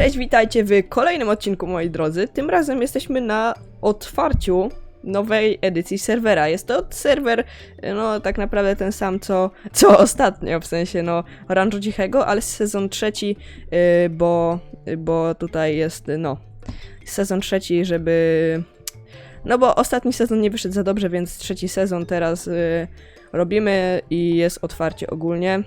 Cześć, witajcie w kolejnym odcinku, moi drodzy. Tym razem jesteśmy na otwarciu nowej edycji serwera. Jest to serwer, no tak naprawdę ten sam co, co ostatnio, w sensie no Oranżu Cichego, ale sezon trzeci, yy, bo, bo tutaj jest, no, sezon trzeci, żeby... No bo ostatni sezon nie wyszedł za dobrze, więc trzeci sezon teraz yy, robimy i jest otwarcie ogólnie.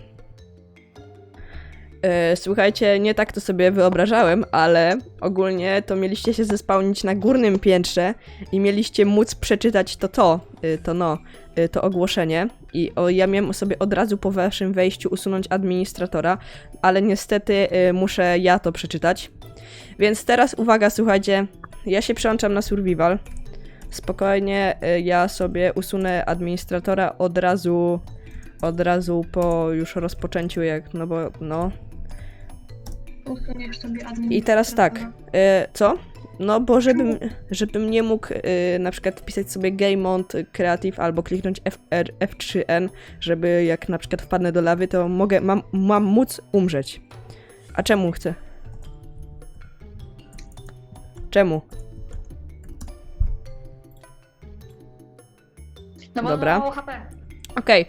E, Słuchajcie, nie tak to sobie wyobrażałem, ale ogólnie to mieliście się zespałnić na górnym piętrze i mieliście móc przeczytać to to, y, to no, y, to ogłoszenie. I o, ja miałem sobie od razu po waszym wejściu usunąć administratora, ale niestety y, muszę ja to przeczytać. Więc teraz uwaga, słuchajcie, ja się przełączam na survival. Spokojnie, ja sobie usunę administratora od razu, od razu po już rozpoczęciu, jak, no bo, no, Sobie administratora. i teraz tak, e, co? No bo żebym, żebym nie mógł e, na przykład wpisać sobie Game Mode Creative albo kliknąć FR, F3N, żeby jak na przykład wpadnę do lawy, to mogę, mam, mam móc umrzeć. A czemu chcę? Czemu? No bo Dobra. mało HP. Okej.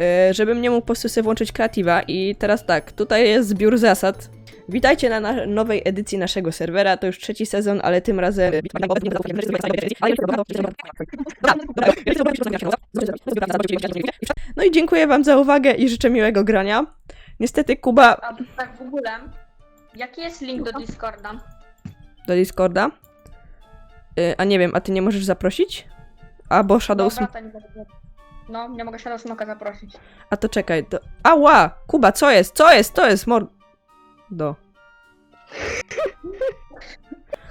E, Żebym nie mógł po prostu sobie włączyć kreatywa i teraz tak, tutaj jest zbiór zasad. Witajcie na na nowej edycji naszego serwera, to już trzeci sezon, ale tym razem... No i dziękuję wam za uwagę i życzę miłego grania. Niestety Kuba A tak w ogóle, jaki jest link do Discorda? do Discorda. Y, A nie wiem, a ty nie możesz zaprosić? Albo Shadow Dobra, Sm- to nie mogę. No, nie mogę Shadow Smoka zaprosić. A to czekaj, to... Ała! Kuba, co jest? Co jest? To jest mor... Do.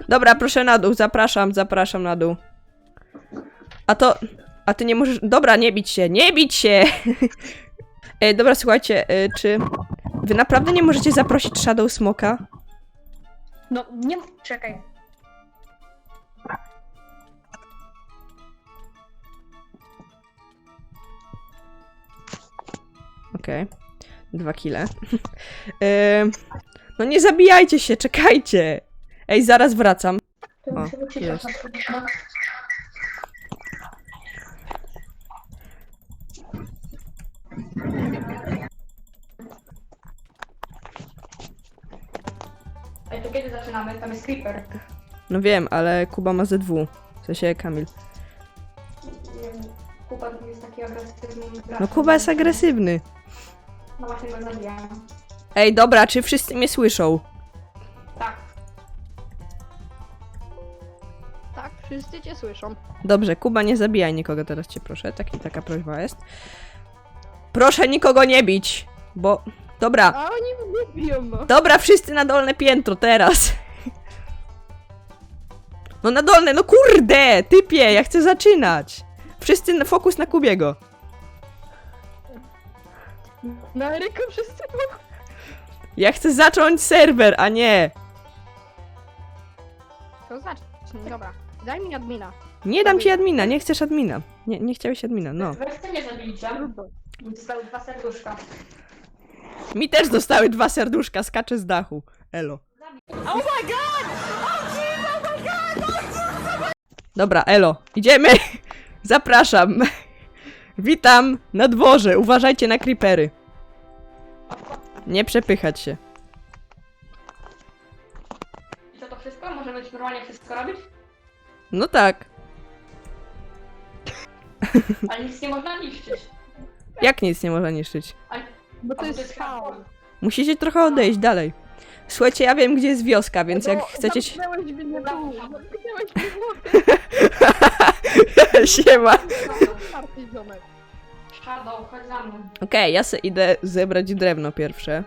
Dobra, proszę na dół, zapraszam, zapraszam na dół. A to... A ty nie możesz... Dobra, nie bić się, nie bić się! Ej, dobra, słuchajcie, y, czy... Wy naprawdę nie możecie zaprosić Shadow Smoka? No, nie czekaj. Okej. Dwa kile. Ym, no nie zabijajcie się, czekajcie! Ej, zaraz wracam. O, jest. Ej, to kiedy zaczynamy? Tam jest creeper. No wiem, ale Kuba ma ZW. W sensie Kamil. Nie wiem, Kuba jest taki agresywny. No Kuba jest agresywny. No właśnie go zabijam. Ej, dobra, czy wszyscy mnie słyszą? Tak. Tak, wszyscy cię słyszą. Dobrze, Kuba, nie zabijaj nikogo teraz cię proszę. Taki, taka prośba jest. Proszę nikogo nie bić, bo... Dobra, A oni mnie biją, no. dobra, wszyscy na dolne piętro teraz. No na dolne, no kurde, typie, ja chcę zaczynać. Wszyscy na fokus na Kubiego. Na Eryka wszyscy Ja chcę zacząć serwer, a nie. To znaczy, dobra. Daj mi admina. Nie dam ci admina, nie chcesz admina. Nie, nie chciałeś admina, no. Weźcie mnie zabijcie. Zostały dwa serduszka. Mi też zostały dwa serduszka, skaczę z dachu. Elo. Dobra, elo, idziemy. Zapraszam. Witam na dworze. Uważajcie na creepery. Nie przepychać się. I co to wszystko? Możemy już normalnie wszystko robić? No tak. Ale nic nie można niszczyć. Jak nic nie można niszczyć? Bo to jest faul. Musicie trochę odejść dalej. Słuchajcie, ja wiem, gdzie jest wioska, więc jak chcecie się... Zamknęłeś mnie tu. Zamknęłeś mnie w Siema. Shadow, chodź za mną. Okej, ja se idę zebrać drewno pierwsze.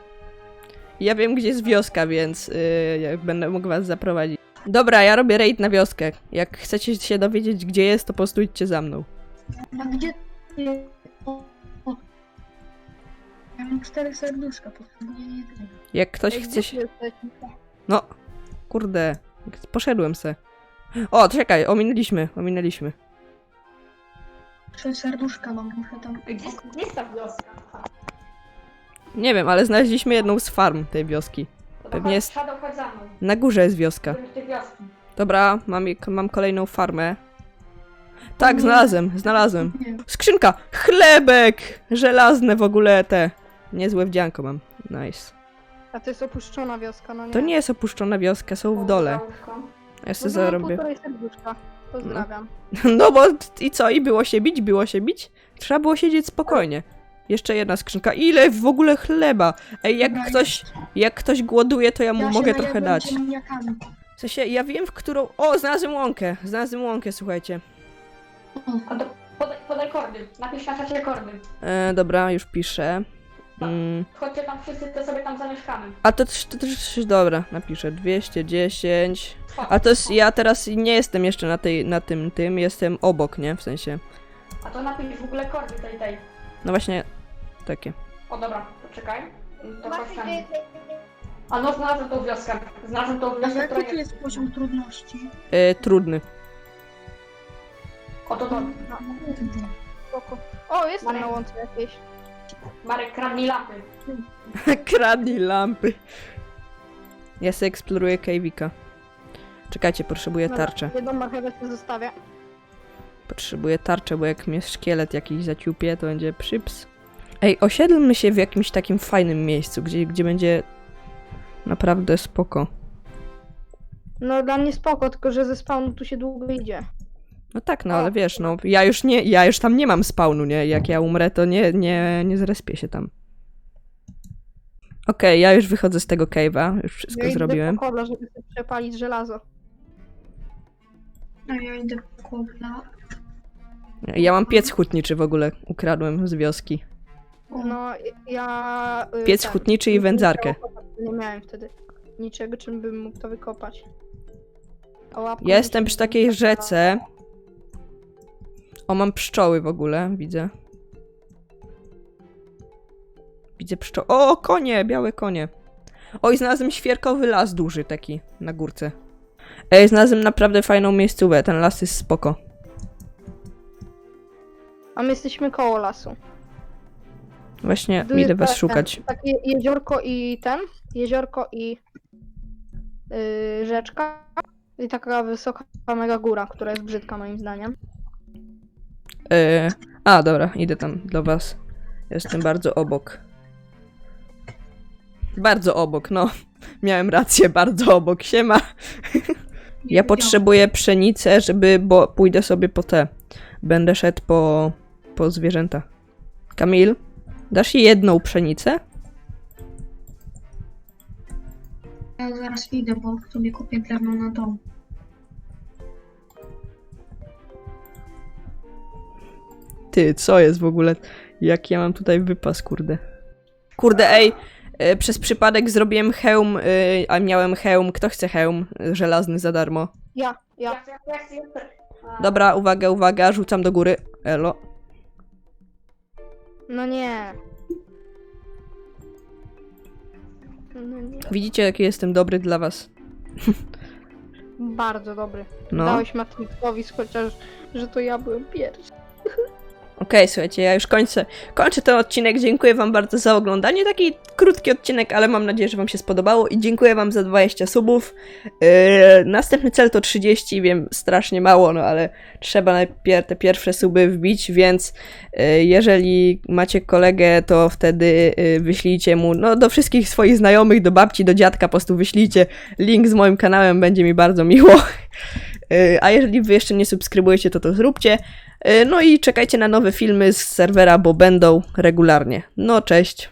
Ja wiem, gdzie jest wioska, więc yy, ja będę mógł was zaprowadzić. Dobra, ja robię raid na wioskę. Jak chcecie się dowiedzieć, gdzie jest, to postujcie za mną. A gdzie ty? O, o. Ja mam cztery serduszka, potrzebuję jednego. Jak ktoś Ej, chce się... No, kurde, poszedłem se. O, czekaj, ominęliśmy, ominęliśmy. Trzy serduszka mam, muszę tam... Gdzie jest, gdzie jest ta wioska? Nie wiem, ale znaleźliśmy jedną z farm tej wioski. To Pewnie jest- Shadow, chodź za mną. Na górze jest wioska. Wioski. Dobra, mam, mam kolejną farmę. Tak, znalazłem, znalazłem. Nie. Skrzynka! Chlebek! Żelazne w ogóle te. Niezłe wdzianko mam. Nice. A to jest opuszczona wioska, no nie. To nie jest opuszczona wioska, są w dole. Ja sobie No to mam zarobię. półtorej serduszka. Pozdrawiam. No bo i co? I było się bić? Było się bić? Trzeba było siedzieć spokojnie. Jeszcze jedna skrzynka. Ile w ogóle chleba? Ej, jak Dobra, ktoś, jak ktoś głoduje, to ja mu Ja się mogę trochę najadłem dać. ziemniakami. W sensie, ja wiem w którą... O, znalazłem łąkę. Znalazłem łąkę, słuchajcie. A to podaj, podaj kordy. Napisz na czacie kordy. E, dobra, już piszę. Mm. Chodźcie tam wszyscy, to sobie tam zamieszkamy. A to też, to też, dobra, napiszę 210. Chodź, A to jest, ja teraz nie jestem jeszcze na tej, na tym, tym, jestem obok, nie? W sensie, A to napisz w ogóle kordy tej, tej. no właśnie, takie. O dobra, poczekaj. To chodź tam. A no, znalazłem tą wioskę. Znalazłem tą A wioskę, która jaki tu jest poziom trudności? E, trudny. Oto to. No, spoko. O, jestem Marek. na łące jakiejś. Marek, kradnij lampy. Kradnij lampy. Ja sobie eksploruję Kejwika. Czekajcie, potrzebuję tarczę. Jedną marchewę sobie zostawię. Potrzebuję tarczę, bo jak mnie szkielet jakiś zaciupie, to będzie przyps. Ej, osiedlmy się w jakimś takim fajnym miejscu, gdzie, gdzie będzie naprawdę spoko. No dla mnie spoko, tylko że ze spawnu tu się długo idzie. No tak, no ale wiesz, no ja już nie, ja już tam nie mam spawnu, nie? Jak ja umrę, to nie, nie, nie zrespię się tam. Okej, ja już wychodzę z tego cave'a, już wszystko ja idę zrobiłem. po kobla, żeby sobie przepalić żelazo. A ja idę po kobla. Ja mam piec hutniczy w ogóle, ukradłem z wioski. No, ja... y, Piec ten, hutniczy i wędzarkę. Nie miałem wtedy niczego, czym bym mógł to wykopać. A łapką Ja jestem przy takiej rzece. O, mam pszczoły w ogóle, widzę. Widzę pszczoły. O, konie, białe konie. Oj, znalazłem świerkowy las duży taki na górce. Ej, znalazłem naprawdę fajną miejscówę, ten las jest spoko. A my jesteśmy koło lasu. Właśnie Tu idę jest was ten- szukać. Takie jeziorko i ten, jeziorko i yy, rzeczka i taka wysoka mega góra, która jest brzydka moim zdaniem. E, a, dobra, idę tam do was. Jestem bardzo obok. Bardzo obok, no. Miałem rację, bardzo obok. Siema. Ja potrzebuję pszenicę, żeby, bo pójdę sobie po te. Będę szedł po, po zwierzęta. Kamil, dasz jedną pszenicę? Ja zaraz idę, bo sobie kupię drewno na dom. Ty, co jest w ogóle? Jak ja mam tutaj wypas, kurde. Kurde, ej, e, przez przypadek zrobiłem hełm, e, a miałem hełm. Kto chce hełm e, żelazny za darmo? Ja, ja. Dobra, uwaga, uwaga, rzucam do góry. Elo. No nie. No nie. Widzicie, jaki jestem dobry dla was? Bardzo dobry. No. Dałeś Matrixowi, chociaż, że to ja byłem pierwszy. Okej, słuchajcie, ja już kończę, kończę ten odcinek. Dziękuję Wam bardzo za oglądanie. Taki krótki odcinek, ale mam nadzieję, że Wam się spodobało i dziękuję Wam za 20 subów. Yy, następny cel to 30, wiem, strasznie mało, no ale trzeba najpierw te pierwsze suby wbić, więc yy, jeżeli macie kolegę, to wtedy yy, wyślijcie mu, no do wszystkich swoich znajomych, do babci, do dziadka, po prostu wyślijcie link z moim kanałem, będzie mi bardzo miło. Yy, A jeżeli wy jeszcze nie subskrybujecie, to to zróbcie. Yy, No i czekajcie na nowe filmy z serwera, bo będą regularnie. No cześć.